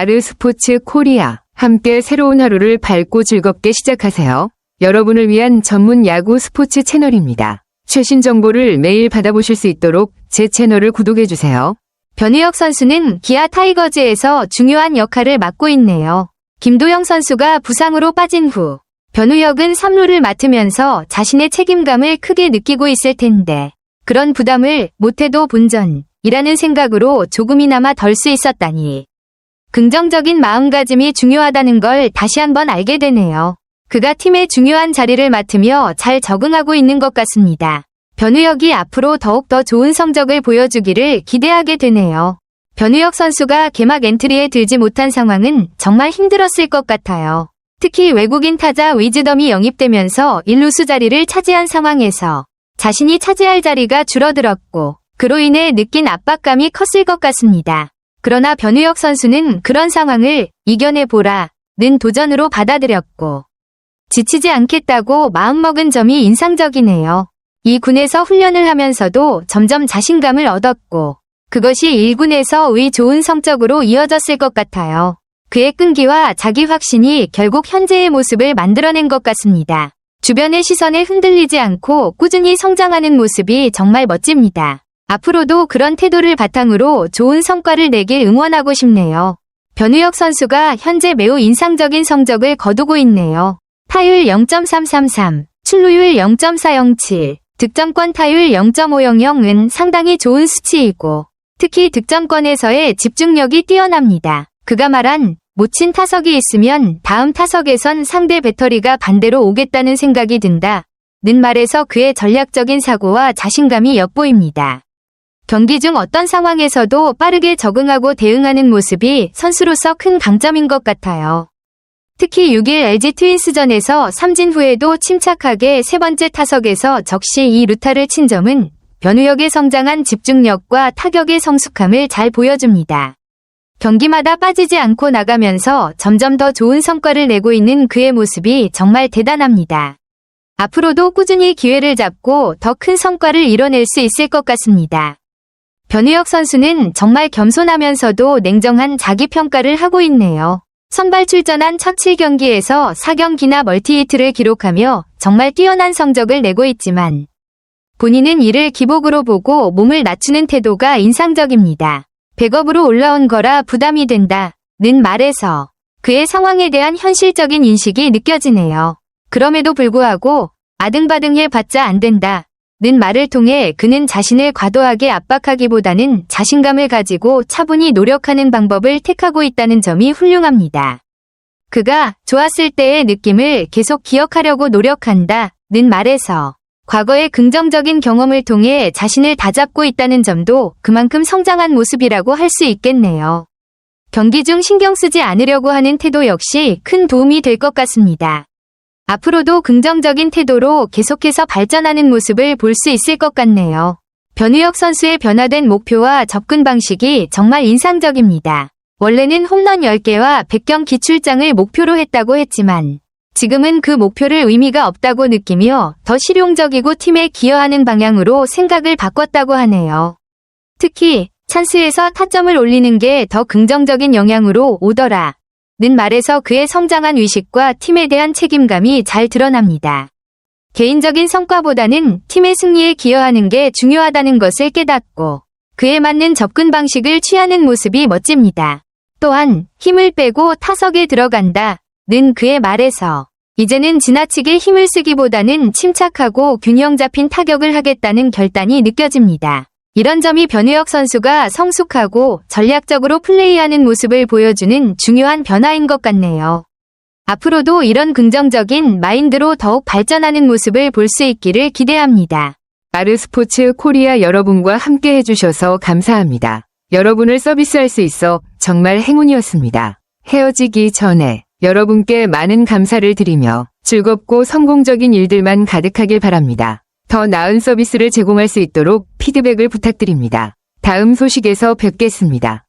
아르스포츠 코리아. 함께 새로운 하루를 밝고 즐겁게 시작하세요. 여러분을 위한 전문 야구 스포츠 채널입니다. 최신 정보를 매일 받아보실 수 있도록 제 채널을 구독해주세요. 변우혁 선수는 기아 타이거즈에서 중요한 역할을 맡고 있네요. 김도영 선수가 부상으로 빠진 후 변우혁은 3루를 맡으면서 자신의 책임감을 크게 느끼고 있을 텐데 그런 부담을 못해도 본전이라는 생각으로 조금이나마 덜 수 있었다니 긍정적인 마음가짐이 중요하다는 걸 다시 한번 알게 되네요. 그가 팀의 중요한 자리를 맡으며 잘 적응하고 있는 것 같습니다. 변우혁이 앞으로 더욱더 좋은 성적을 보여주기를 기대하게 되네요. 변우혁 선수가 개막 엔트리에 들지 못한 상황은 정말 힘들었을 것 같아요. 특히 외국인 타자 위즈덤이 영입되면서 일루수 자리를 차지한 상황에서 자신이 차지할 자리가 줄어들었고 그로 인해 느낀 압박감이 컸을 것 같습니다. 그러나 변우혁 선수는 그런 상황을 이겨내보라 는 도전으로 받아들였고 지치지 않겠다고 마음먹은 점이 인상적이네요. 이 군에서 훈련을 하면서도 점점 자신감을 얻었고 그것이 1군에서 의 좋은 성적으로 이어졌을 것 같아요. 그의 끈기와 자기 확신이 결국 현재의 모습을 만들어낸 것 같습니다. 주변의 시선에 흔들리지 않고 꾸준히 성장하는 모습이 정말 멋집니다. 앞으로도 그런 태도를 바탕으로 좋은 성과를 내길 응원하고 싶네요. 변우혁 선수가 현재 매우 인상적인 성적을 거두고 있네요. 타율 0.333, 출루율 0.407, 득점권 타율 0.500은 상당히 좋은 수치이고 특히 득점권에서의 집중력이 뛰어납니다. 그가 말한 못 친 타석이 있으면 다음 타석에선 상대 배터리가 반대로 오겠다는 생각이 든다. 는 말에서 그의 전략적인 사고와 자신감이 엿보입니다. 경기 중 어떤 상황에서도 빠르게 적응하고 대응하는 모습이 선수로서 큰 강점인 것 같아요. 특히 6일 LG 트윈스전에서 삼진 후에도 침착하게 세 번째 타석에서 적시 이 루타를 친 점은 변우혁의 성장한 집중력과 타격의 성숙함을 잘 보여줍니다. 경기마다 빠지지 않고 나가면서 점점 더 좋은 성과를 내고 있는 그의 모습이 정말 대단합니다. 앞으로도 꾸준히 기회를 잡고 더 큰 성과를 이뤄낼 수 있을 것 같습니다. 변우혁 선수는 정말 겸손하면서도 냉정한 자기평가를 하고 있네요. 선발 출전한 첫 7경기에서 4경기나 멀티히트를 기록하며 정말 뛰어난 성적을 내고 있지만 본인은 이를 기복으로 보고 몸을 낮추는 태도가 인상적입니다. 백업으로 올라온 거라 부담이 된다. 는 말에서 그의 상황에 대한 현실적인 인식이 느껴지네요. 그럼에도 불구하고 아등바등해 봤자 안 된다. 는 말을 통해 그는 자신을 과도하게 압박하기보다는 자신감을 가지고 차분히 노력하는 방법을 택하고 있다는 점이 훌륭합니다. 그가 좋았을 때의 느낌을 계속 기억하려고 노력한다. 는 말에서 과거의 긍정적인 경험을 통해 자신을 다잡고 있다는 점도 그만큼 성장한 모습이라고 할 수 있겠네요. 경기 중 신경 쓰지 않으려고 하는 태도 역시 큰 도움이 될 것 같습니다. 앞으로도 긍정적인 태도로 계속해서 발전하는 모습을 볼 수 있을 것 같네요. 변우혁 선수의 변화된 목표와 접근 방식이 정말 인상적입니다. 원래는 홈런 10개와 100경 기출장을 목표로 했다고 했지만 지금은 그 목표를 의미가 없다고 느끼며 더 실용적이고 팀에 기여하는 방향으로 생각을 바꿨다고 하네요. 특히 찬스에서 타점을 올리는 게 더 긍정적인 영향으로 오더라. 는 말에서 그의 성장한 의식과 팀에 대한 책임감이 잘 드러납니다. 개인적인 성과보다는 팀의 승리에 기여하는 게 중요하다는 것을 깨닫고 그에 맞는 접근 방식을 취하는 모습이 멋집니다. 또한 힘을 빼고 타석에 들어간다. 는 그의 말에서 이제는 지나치게 힘을 쓰기보다는 침착하고 균형 잡힌 타격을 하겠다는 결단이 느껴집니다. 이런 점이 변우혁 선수가 성숙하고 전략적으로 플레이하는 모습을 보여주는 중요한 변화인 것 같네요. 앞으로도 이런 긍정적인 마인드로 더욱 발전하는 모습을 볼 수 있기를 기대합니다. 아르스포츠 코리아 여러분과 함께 해주셔서 감사합니다. 여러분을 서비스할 수 있어 정말 행운이었습니다. 헤어지기 전에 여러분께 많은 감사를 드리며 즐겁고 성공적인 일들만 가득하길 바랍니다. 더 나은 서비스를 제공할 수 있도록 피드백을 부탁드립니다. 다음 소식에서 뵙겠습니다.